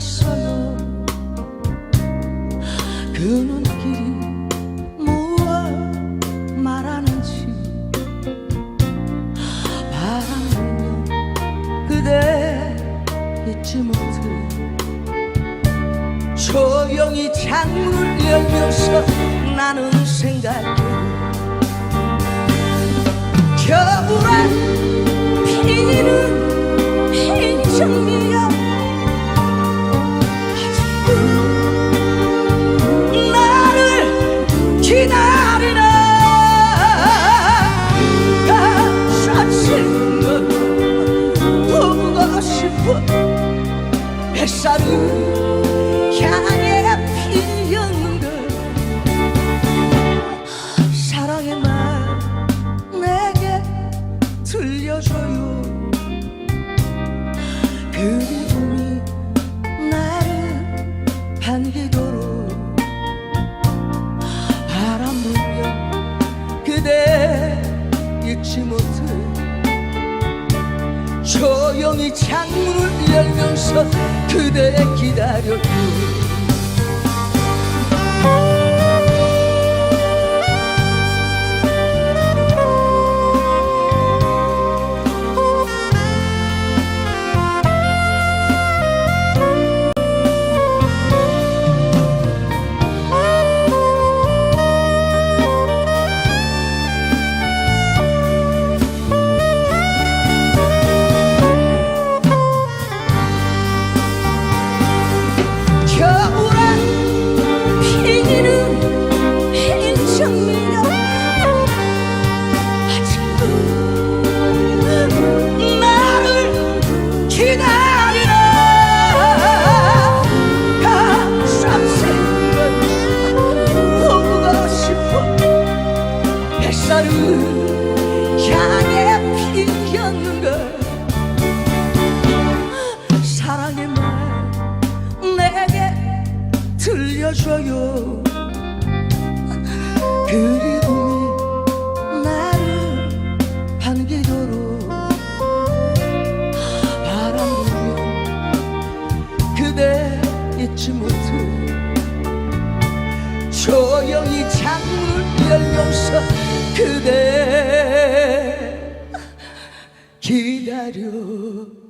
갔어요 그 눈길이 무엇 말하는지 바람은요 그대 잊지 못해 조용히 창문을 열면서 나는 생각해. 겨울에 피는 흰 장미야. 햇살을 향해 피었는데 사랑의 말 내게 들려줘요. 그리 조용히 창문을 열면서 그대 기다려요 들려줘요. 그리움이 나를 반기도록 바람 불면 그대 잊지 못해 조용히 창문을 열면서 그대 기다려요